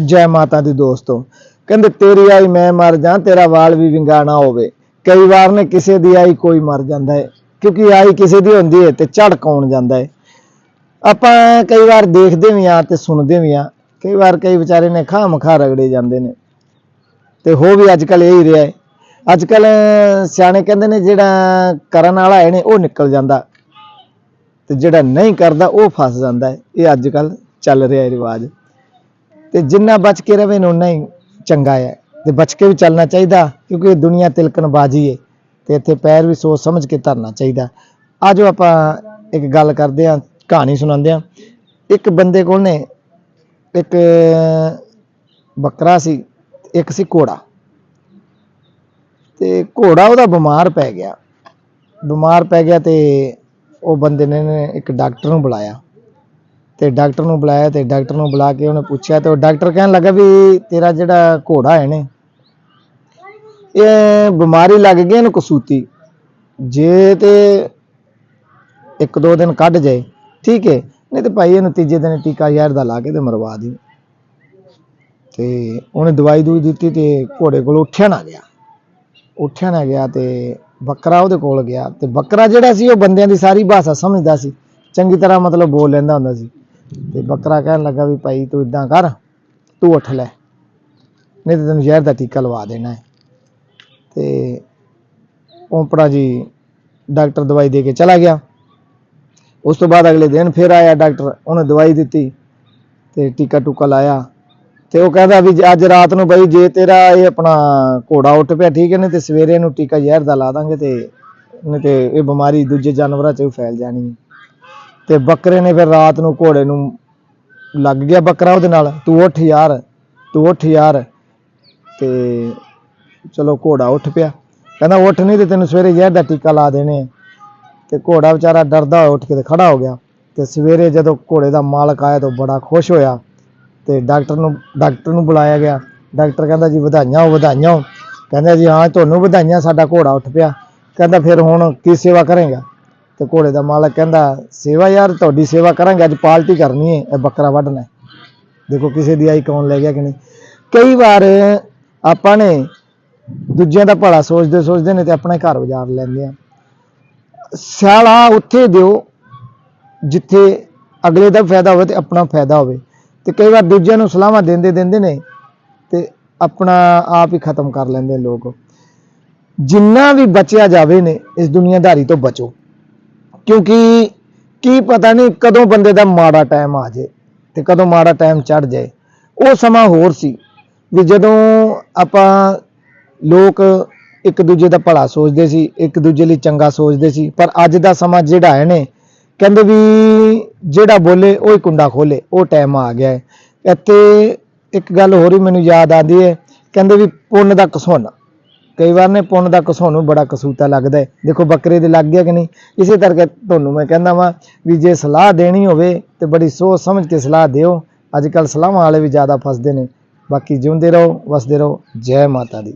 ਜੈ ਮਾਤਾ ਦੀ ਦੋਸਤੋ। ਕਹਿੰਦੇ, ਤੇਰੀ ਆਈ ਮੈਂ ਮਰ ਜਾਂ, ਤੇਰਾ ਵਾਲ ਵੀ ਵਿੰਗਾ ਨਾ ਹੋਵੇ। ਕਈ ਵਾਰ ਨੇ ਕਿਸੇ ਦੀ ਆਈ ਕੋਈ ਮਰ ਜਾਂਦਾ ਹੈ ਕਿਉਂਕਿ ਆਈ ਕਿਸੇ ਦੀ ਹੁੰਦੀ ਹੈ ਤੇ ਝੜ ਕੌਣ ਜਾਂਦਾ ਹੈ ਆਪਾਂ ਕਈ ਵਾਰ ਦੇਖਦੇ ਵੀ ਆ ਤੇ ਸੁਣਦੇ ਵੀ ਆ। ਕਈ ਵਾਰ ਕਈ ਵਿਚਾਰੇ ਨੇ ਖਾਂ ਮਖਾ ਰਗੜੇ ਜਾਂਦੇ ਨੇ। ਤੇ ਹੋ ਵੀ ਅੱਜ ਕੱਲ ਇਹ ਹੀ ਰਿਹਾ ਹੈ ਅੱਜ ਕੱਲ ਸਿਆਣੇ ਕਹਿੰਦੇ ਨੇ, ਜਿਹੜਾ ਕਰਨ ਵਾਲਾ ਹੈ ਨੇ, ਉਹ ਨਿਕਲ ਜਾਂਦਾ। ਤੇ ਜਿਹੜਾ ਨਹੀਂ ਕਰਦਾ, ਉਹ ਫਸ ਜਾਂਦਾ ਹੈ ਇਹ ਅੱਜ ਕੱਲ ਚੱਲ ਰਿਹਾ ਹੈ ਰਿਵਾਜ। ਤੇ ਜਿੰਨਾ ਬਚ ਕੇ ਰਵੇ ਉਨਾ ਹੀ ਚੰਗਾ ਹੈ। ਤੇ ਬਚ ਕੇ ਵੀ ਚੱਲਣਾ ਚਾਹੀਦਾ, ਕਿਉਂਕਿ ਇਹ ਦੁਨੀਆ ਤਿਲਕਣ ਬਾਜੀ ਹੈ ਤੇ ਇੱਥੇ ਪੈਰ ਵੀ ਸੋਚ ਸਮਝ ਕੇ ਧਰਨਾ ਚਾਹੀਦਾ। ਆਜੋ ਆਪਾਂ ਇੱਕ ਗੱਲ ਕਰਦੇ ਹਾਂ, ਕਹਾਣੀ ਸੁਣਾਉਂਦੇ ਹਾਂ। ਇੱਕ ਬੰਦੇ ਕੋਲ ਨੇ, ਇੱਕ ਬੱਕਰਾ ਸੀ, ਇੱਕ ਸੀ ਘੋੜਾ। ਤੇ ਘੋੜਾ ਉਹਦਾ ਬਿਮਾਰ ਪੈ ਗਿਆ। ਬਿਮਾਰ ਪੈ ਗਿਆ ਤੇ ਉਹ ਬੰਦੇ ਨੇ ਇੱਕ ਡਾਕਟਰ ਨੂੰ ਬੁਲਾਇਆ। ਤੇ ਡਾਕਟਰ ਨੂੰ ਬੁਲਾਇਆ ਤੇ ਡਾਕਟਰ ਨੂੰ ਬੁਲਾ ਕੇ ਉਹਨੇ ਪੁੱਛਿਆ ਤੇ ਉਹ ਡਾਕਟਰ ਕਹਿਣ ਲੱਗਾ ਵੀ ਤੇਰਾ ਜਿਹੜਾ ਘੋੜਾ ਹੈ ਨੇ, ਇਹ ਬਿਮਾਰੀ ਲੱਗ ਗਈ ਇਹਨੂੰ ਕਸੂਤੀ। ਜੇ ਤੇ ਇੱਕ ਦੋ ਦਿਨ ਕੱਢ ਜਾਏ, ਠੀਕ ਹੈ, ਨਹੀਂ ਤੇ ਭਾਈ ਇਹਨੂੰ ਤੀਜੇ ਦਿਨ ਟੀਕਾ ਯਾਰ ਦਾ ਲਾ ਕੇ ਤੇ ਮਰਵਾ ਦੀ। ਤੇ ਉਹਨੇ ਦਵਾਈ ਦੂਈ ਦਿੱਤੀ ਤੇ ਘੋੜੇ ਕੋਲ ਉੱਠਿਆ ਨਾ ਗਿਆ। ਉੱਠਿਆ ਨਾ ਗਿਆ ਤੇ ਬੱਕਰਾ ਉਹਦੇ ਕੋਲ ਗਿਆ ਤੇ ਬੱਕਰਾ ਜਿਹੜਾ ਸੀ ਉਹ ਬੰਦਿਆਂ ਦੀ ਸਾਰੀ ਭਾਸ਼ਾ ਸਮਝਦਾ ਸੀ। ਚੰਗੀ ਤਰ੍ਹਾਂ ਮਤਲਬ ਬੋਲ ਲੈਂਦਾ ਹੁੰਦਾ ਸੀ। ਤੇ ਬੱਕਰਾ ਕਹਿਣ ਲੱਗਾ ਵੀ ਭਾਈ ਤੂੰ ਇਦਾਂ ਕਰ, ਤੂੰ ਉੱਠ ਲੈ। ਨਹੀਂ ਤੇ ਤੈਨੂੰ ਜ਼ਹਿਰ ਦਾ ਟੀਕਾ ਲਵਾ ਦੇਣਾ ਹੈ। ਤੇ ਓਪੜਾ ਜੀ ਡਾਕਟਰ ਦਵਾਈ ਦੇ ਕੇ ਚਲਾ ਗਿਆ। ਉਸ ਤੋਂ ਬਾਅਦ ਅਗਲੇ ਦਿਨ ਫਿਰ ਆਇਆ ਡਾਕਟਰ, ਉਹਨੇ ਦਵਾਈ ਦਿੱਤੀ ਤੇ ਟੀਕਾ ਟੂਕਾ ਲਾਇਆ। ਤੇ ਉਹ ਕਹਿੰਦਾ ਵੀ ਅੱਜ ਰਾਤ ਨੂੰ ਬਈ ਜੇ ਤੇਰਾ ਇਹ ਆਪਣਾ ਘੋੜਾ ਉੱਠ ਪਿਆ, ਠੀਕ ਹੈ, ਨਹੀਂ ਤੇ ਸਵੇਰੇ ਇਹਨੂੰ ਟੀਕਾ ਜ਼ਹਿਰ ਦਾ ਲਾ ਦਾਂਗੇ ਤੇ ਨਹੀਂ ਤੇ ਇਹ ਬਿਮਾਰੀ ਦੂਜੇ ਜਾਨਵਰਾਂ 'ਚ ਵੀ ਫੈਲ ਜਾਣੀ ਹੈ। ਤੇ ਬੱਕਰੇ ਨੇ ਫਿਰ ਰਾਤ ਨੂੰ ਘੋੜੇ ਨੂੰ ਲੱਗ ਗਿਆ ਬੱਕਰਾ ਉਹਦੇ ਨਾਲ, ਤੂੰ ਉੱਠ ਯਾਰ, ਤੂੰ ਉੱਠ ਯਾਰ। ਤੇ ਚਲੋ ਘੋੜਾ ਉੱਠ ਪਿਆ। ਕਹਿੰਦਾ, ਉੱਠ ਨਹੀਂ ਤੇ ਤੈਨੂੰ ਸਵੇਰੇ ਜ਼ਹਿਰ ਦਾ ਟੀਕਾ ਲਾ ਦੇਣੇ ਆ। ਤੇ ਘੋੜਾ ਵਿਚਾਰਾ ਡਰਦਾ ਹੋਇਆ ਉੱਠ ਕੇ ਤੇ ਖੜਾ ਹੋ ਗਿਆ। ਤੇ ਸਵੇਰੇ ਜਦੋਂ ਘੋੜੇ ਦਾ ਮਾਲਕ ਆਇਆ ਤਾਂ ਉਹ ਬੜਾ ਖੁਸ਼ ਹੋਇਆ ਤੇ ਡਾਕਟਰ ਨੂੰ ਡਾਕਟਰ ਨੂੰ ਬੁਲਾਇਆ ਗਿਆ। ਡਾਕਟਰ ਕਹਿੰਦਾ, ਜੀ ਵਧਾਈਆਂ ਹੋ ਵਧਾਈਆਂ। ਹੋ ਕਹਿੰਦਾ, ਜੀ ਹਾਂ, ਤੁਹਾਨੂੰ ਵਧਾਈਆਂ, ਸਾਡਾ ਘੋੜਾ ਉੱਠ ਪਿਆ। ਕਹਿੰਦਾ, ਫਿਰ ਹੁਣ ਕੀ ਸੇਵਾ ਕਰੇਗਾ? ਤੇ ਘੋੜੇ ਦਾ ਮਾਲਕ ਕਹਿੰਦਾ, ਸੇਵਾ ਯਾਰ, ਤੁਹਾਡੀ ਸੇਵਾ ਕਰਾਂਗੇ, ਅੱਜ ਪਾਲਟੀ ਕਰਨੀ ਹੈ ਇਹ ਬੱਕਰਾ ਵੱਢਣਾ ਦੇਖੋ ਕਿਸੇ ਦੀ ਆਈ ਕੌਣ ਲੈ ਗਿਆ ਕਿ ਨਹੀਂ। ਕਈ ਵਾਰ ਆਪਾਂ ਨੇ ਦੂਜਿਆਂ ਦਾ ਭਲਾ ਸੋਚਦੇ ਸੋਚਦੇ ਨੇ ਤੇ ਆਪਣਾ ਘਰ ਉਜਾੜ ਲੈਂਦੇ ਆ। ਸਿਆਲਾ ਉੱਥੇ ਦਿਓ, ਜਿੱਥੇ ਅਗਲੇ ਦਾ ਫਾਇਦਾ ਹੋਵੇ ਤੇ ਆਪਣਾ ਫਾਇਦਾ ਹੋਵੇ। ਤੇ ਕਈ ਵਾਰ ਦੂਜਿਆਂ ਨੂੰ ਸਲਾਹਾਂ ਦਿੰਦੇ ਦਿੰਦੇ ਨੇ ਤੇ ਆਪਣਾ ਆਪ ਹੀ ਖਤਮ ਕਰ ਲੈਂਦੇ ਲੋਕ। ਜਿੰਨਾ ਵੀ ਬਚਿਆ ਜਾਵੇ ਨੇ, ਇਸ ਦੁਨੀਆਦਾਰੀ ਤੋਂ ਬਚੋ। ਕਿਉਂਕਿ ਕੀ ਪਤਾ ਨਹੀਂ ਕਦੋਂ ਬੰਦੇ ਦਾ ਮਾੜਾ ਟਾਈਮ ਆ ਜਾਏ ਤੇ ਕਦੋਂ ਮਾੜਾ ਟਾਈਮ ਚੜ ਜਾਏ। ਉਹ ਸਮਾਂ ਹੋਰ ਸੀ ਵੀ ਜਦੋਂ ਆਪਾਂ ਲੋਕ ਇੱਕ ਦੂਜੇ ਦਾ ਭਲਾ ਸੋਚਦੇ ਸੀ, ਇੱਕ ਦੂਜੇ ਲਈ ਚੰਗਾ ਸੋਚਦੇ ਸੀ, ਪਰ ਅੱਜ ਦਾ ਸਮਾਂ ਜਿਹੜਾ ਹੈ ਨੇ, ਕਹਿੰਦੇ ਵੀ ਜਿਹੜਾ ਬੋਲੇ ਉਹ ਹੀ ਕੁੰਡਾ ਖੋਲੇ, ਉਹ ਟਾਈਮ ਆ ਗਿਆ ਹੈ। ਇੱਥੇ ਇੱਕ ਗੱਲ ਹੋਰ ਹੀ ਮੈਨੂੰ ਯਾਦ ਆਉਂਦੀ ਹੈ, ਕਹਿੰਦੇ ਵੀ ਪੁੰਨ ਦਾ ਕਸੌਨਾ ਕਈ ਵਾਰ ਨੇ ਪੁੰਨ ਦਾ ਕਸੌਨੂੰ ਬੜਾ ਕਸੂਤਾ ਲੱਗਦਾ ਹੈ। ਦੇਖੋ ਬੱਕਰੇ ਦੇ ਲੱਗ ਗਿਆ ਕਿ ਨਹੀਂ? ਇਸੇ ਕਰਕੇ ਤੁਹਾਨੂੰ ਮੈਂ ਕਹਿੰਦਾ ਵਾਂ ਵੀ ਜੇ ਸਲਾਹ ਦੇਣੀ ਹੋਵੇ ਤੇ ਬੜੀ ਸੋਚ ਸਮਝ ਕੇ ਸਲਾਹ ਦਿਓ। ਅੱਜ ਕੱਲ ਸਲਾਹਾਂ ਵਾਲੇ ਵੀ ਜ਼ਿਆਦਾ ਫਸਦੇ ਨੇ। ਬਾਕੀ ਜਿਉਂਦੇ ਰਹੋ, ਵਸਦੇ ਰਹੋ। ਜੈ ਮਾਤਾ ਦੀ।